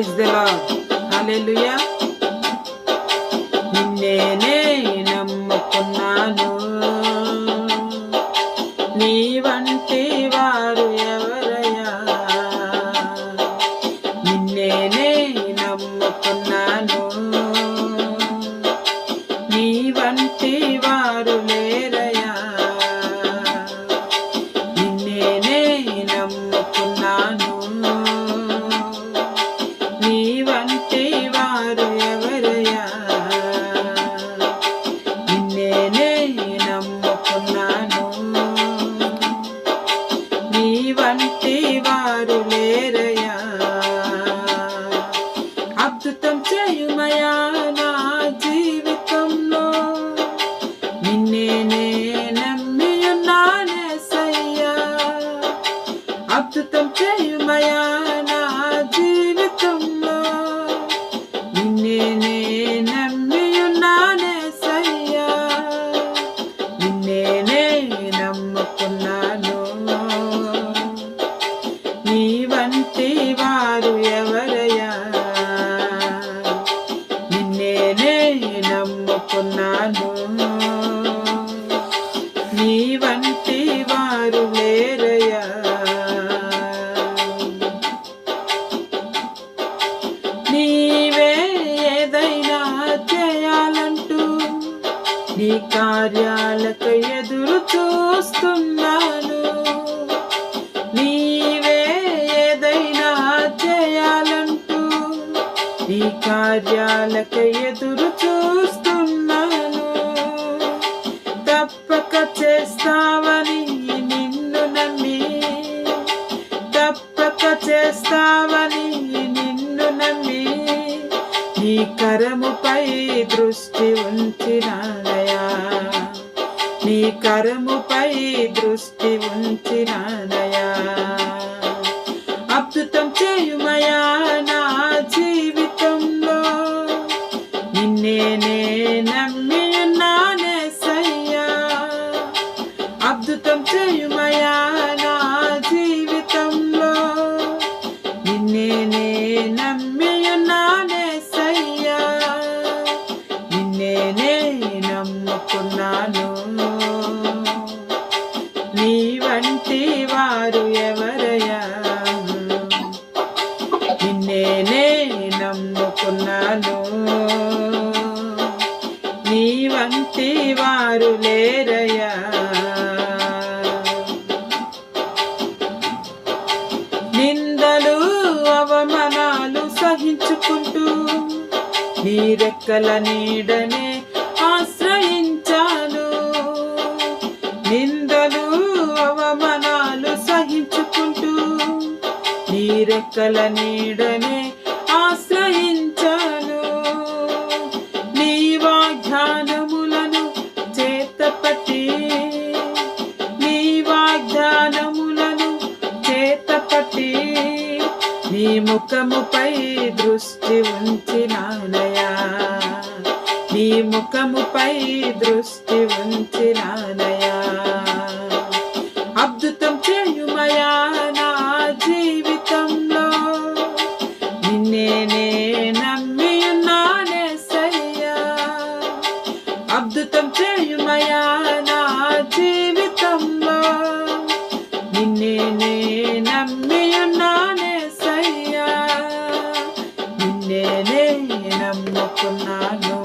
Praise the Lord hallelujah నిన్నేనే వారు లేరయా అద్భుతం చేయుమయా నా జీవితంలో. నిన్నేనే నమ్మి ఉన్నానేసయ్యా అద్భుతం చేయు నీ కార్యాలకు ఎదురు చూస్తున్నాను. నీవే ఏదైనా చేయాలంటూ నీ కార్యాలకు ఎదురు చూస్తున్నాను. తప్పక చేస్తావని నిన్ను నమ్మి తప్పక చేస్తావని నిన్ను నమ్మి నీ కరముపై దృష్టి ఉంచినాను కరముపై దృష్టి ఉంచినానయా చేసుకుంటూ నీ రెక్కల నీడనే ఆశ్రయించాను. నిందలు అవమానాలు సహించుకుంటూ నీ రెక్కల నీడనే దృష్టి ఉంచినానయా నీ ముఖముపై దృష్టి నమ్ముకున్నాను